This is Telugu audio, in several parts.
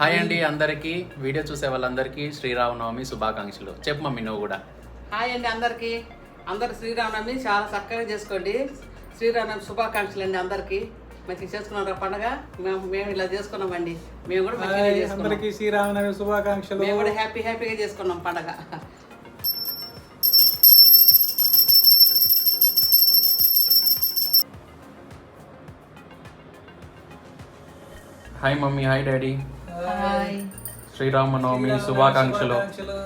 హాయ్ అండి అందరికీ. వీడియో చూసే వాళ్ళందరికీ శ్రీరామనవమి శుభాకాంక్షలు. చెప్పు మమ్మీ నువ్వు కూడా. హాయ్ అండి అందరికీ. అందరు శ్రీరామనవమి చాలా చక్కగా చేసుకోండి. శ్రీరామనవమి శుభాకాంక్షలు అండి అందరికీ. మంచిగా చేసుకున్నారా పండగ? మేము మేము ఇలా చేసుకున్నామండి మేము కూడా మంచిగా హాయ్, చేసుకున్నాం. అందరికీ శ్రీరామనవమి శుభాకాంక్షలు. మేము కూడా హ్యాపీ హ్యాపీగా చేసుకున్నాం పండగ. Hi mummy hi daddy. Sriramanavami శుభాకాంక్షలు. శుభాకాంక్షలు.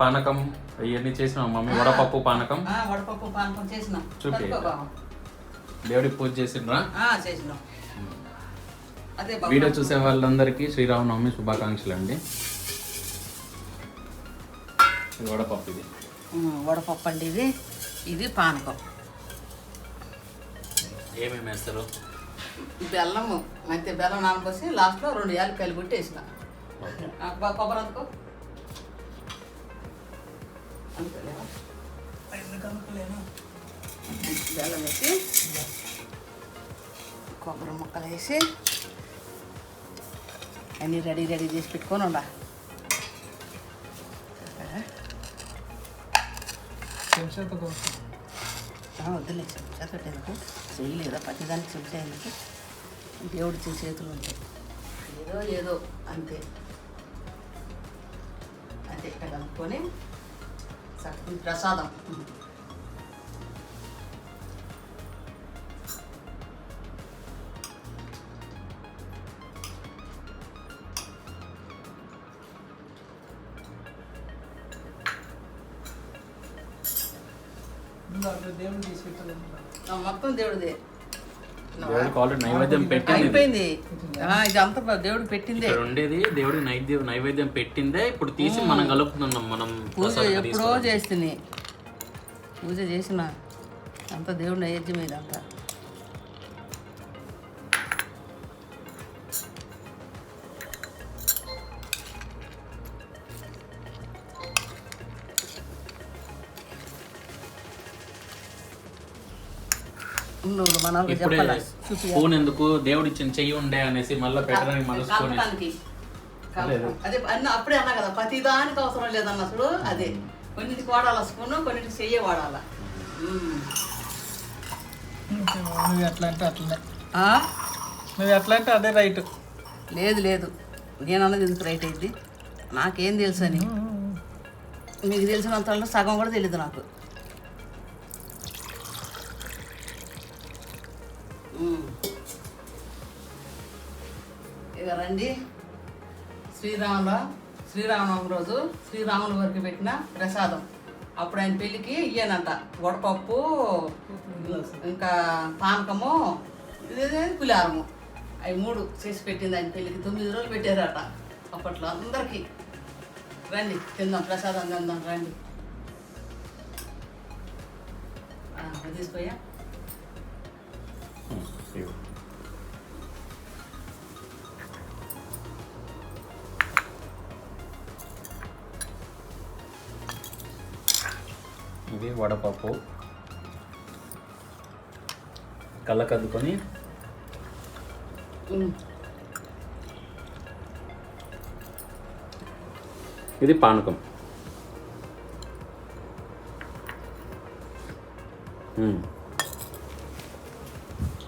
పానకం ఇవన్నీ చేసినాం మమ్మీ? వడపప్పు పానకం? ఆ, వడపప్పు పానకం చేసినాం. చూపి. దేవుడికి పూజ చేసిండ్రా? ఆ, చేసినాం. వీడియో చూసే వాళ్ళందరికీ శ్రీరామనవమి శుభాకాంక్షలు అండి. ఇది వడపప్పు ఇది. వడపప్పు అండి ఇది. ఇది పానకం. ఏమేమి వేస్తారు? బెల్లము అయితే బెల్లం నానబోసి లాస్ట్లో రెండు యాలక్కాయలు కొట్టి వేసిన. ఓకే. ఆ, బా- కొబ్బరి అందుకో? బెల్లం వేసి కొబ్బరి ముక్కలు వేసి అన్నీ రెడీ రెడీ చేసి పెట్టుకొని ఉండా. వద్దులే చెంచా ఎందుకు? చేయలేదా ప్రతిదానికి చెంచా ఎందుకు? దేవుడి చేతులు ఉంటాయి ఏదో ఏదో. అంతే. అంతే ఇక్కడ కలుపుకొని ప్రసాదం. మొత్తం దేవుడిదే. దేవుడికి ఆల్రెడీ నైవేద్యం పెట్టింది ఇది. అయిపోయింది. ఆ, ఇదంతా దేవుడు పెట్టిందే. ఇక్కడ ఉండేది దేవుడి నైవేద్యం నైవేద్యం పెట్టిందే. ఇప్పుడు తీసి మనం కలుపుతున్నాం మనం పూజ ఎప్పుడో. చేస్తుంది పూజ చేసిన అంత దేవుడి నైవేద్యం మీద అంతా ఇప్పుడే స్పూన్ ఎందుకు? దేవుడు ఇచ్చిన చెయ్యి ఉండే అనేసి మళ్ళీ పెట్టడానికి కలప- అదే అన్న అప్పుడే అన్నా కదా ప్రతి దానికి అవసరం లేదన్న అసలు అదే. కొన్నిటికి వాడాలా స్పూన్ కొన్నిటికి చెయ్యే వాడాలా. నువ్వు ఎట్లా అంటే అట్లనే. ఆ? నువ్వు ఎట్లా అంటే అదే రైట్ లేదు లేదు. నేను అన్నది ఎందుకు రైట్ అయింది నాకేం తెలుసు అని మీకు తెలిసినంత సగం కూడా తెలియదు నాకు. ఇక రండి. శ్రీరాముల శ్రీరామనవమి రోజు శ్రీరాముల వారికి పెట్టిన ప్రసాదం. అప్పుడు ఆయన పెళ్ళికి ఇయ్యానంట. వడపప్పు ఇంకా పానకము ఇదే పులిహారము. అవి మూడు చేసి పెట్టింది ఆయన పెళ్ళికి. తొమ్మిది రోజులు పెట్టారట అప్పట్లో అందరికీ. రండి తిందాం ప్రసాదం తిందాం రండి. ఆ, తీసుకోయా? ఇది వడపప్పు. కళ్ళకద్దుకొని. ఇది పానకం.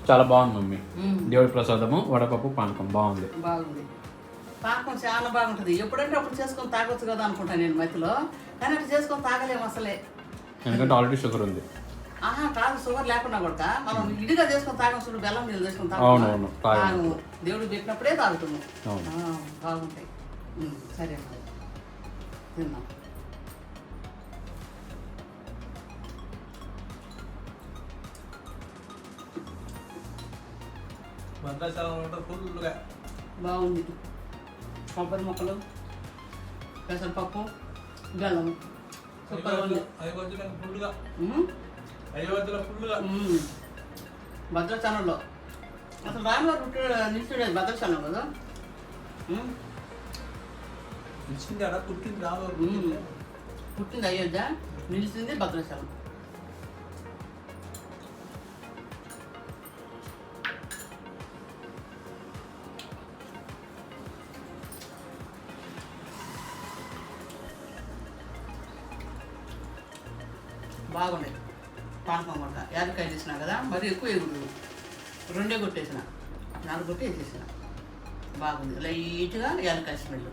చాలా బాగుంది మమ్మీ. మ్మ్. దేవుడి ప్రసాదము వడపప్పు పానకం బాగుంది. బాగుంది. పాకం చాలా బాగుంటుంది. ఎప్పుడంటే అప్పుడు చేసుకొని తాగొచ్చు కదా అనుకుంటాను నేను మధ్యలో. కానీ అట్లా చేసుకొని తాగలేము అసలే. ఎందుకంటే ఆల్రెడీ షుగర్ ఉంది. ఆహా కాదు షుగర్ లేకుండా కూడా మనం ఇడిగా చేసుకొని తాగం చూడు బెల్లం నీళ్ళు చేసుకొని అవును, తాగం అవును, తాగం. తాగము దేవుడు పెట్టినప్పుడే తాగుతాము. అవును. ఆ, బాగుంటాయి. సరే ఫుల్గా. బాగుంది. కొబ్బరి ముక్కలు పెసరపప్పు బెల్లము. సూపర్ ఉంది ఫుల్గా అయోధ్యలో ఫుల్గా. భద్రాచలంలో అసలు నిల్చుండేది భద్రాచలం కదా? అక్కడ పుట్టింది ఉమ్. పుట్టింది. అయోధ్య నిలిచింది భద్రాచలం బాగుండేది. పానకం కొట్ట యాదకాయ చేసినా కదా మరి ఎక్కువ వేయకూడదు రెండే కొట్టేసిన. నాలుగు కొట్టి వేసేసిన. బాగుంది. లైట్గా యాలకాయ స్మెల్.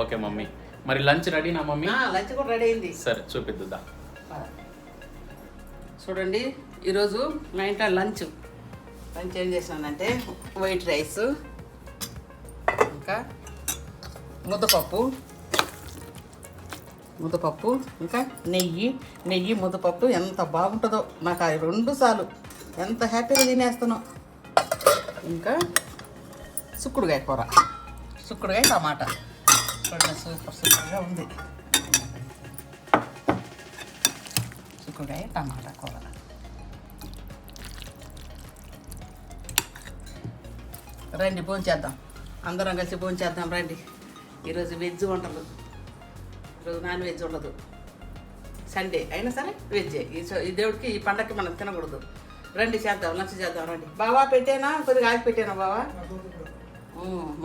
Okay mummy. మరి లంచ్ రెడీనా మమ్మీ? లంచ్ కూడా రెడీ అయింది. సరే చూపిద్దుదా? చూడండి ఈరోజు మా ఇంట్లో లంచ్. లంచ్ ఏం చేసినానంటే వైట్ రైస్ ఇంకా ముద్దపప్పు ముద్దపప్పు ఇంకా నెయ్యి నెయ్యి ముద్దపప్పు ఎంత బాగుంటుందో. నాకు ఆ రెండు సార్లు ఎంత హ్యాపీగా తినేస్తానో ఇంకా సుక్కుడుగాయ కూర. సుక్కుడుగాయ టమాటా. చూడండి సూపర్ సూపర్గా ఉంది చిక్కుడుకాయ టమాటా కూర రండి భోంచేద్దాం అందరం కలిసి భోంచేద్దాం రండి. ఈరోజు వెజ్ వంటలు. ఈరోజు నాన్ వెజ్ ఉండదు. సండే అయినా సరే వెజ్జే ఈ దేవుడికి ఈ పండగకి మనం తినకూడదు. రండి చేద్దాం లంచ్ చేద్దాం రండి. బావా పెట్టేనా? కొద్దిగా ఆగి పెట్టేనా బావా?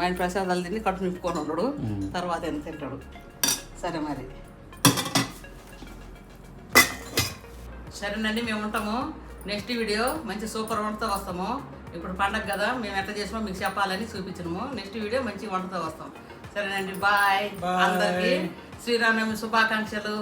ఇంటి ప్రసాదాలు తిని కడుపు నింపుకొని ఉండడు. తర్వాత ఎంత తింటాడు? సరే మరి. సరేనండి మేము ఉంటాము. నెక్స్ట్ వీడియో మంచి సూపర్ వంటతో వస్తాము. ఇప్పుడు పండగ కదా మేము ఎట్లా చేసినామో మీకు చెప్పాలని చూపించినాము. నెక్స్ట్ వీడియో మంచి వంటతో వస్తాం. సరేనండి బాయ్. అందరికి శ్రీరామనవమి శుభాకాంక్షలు.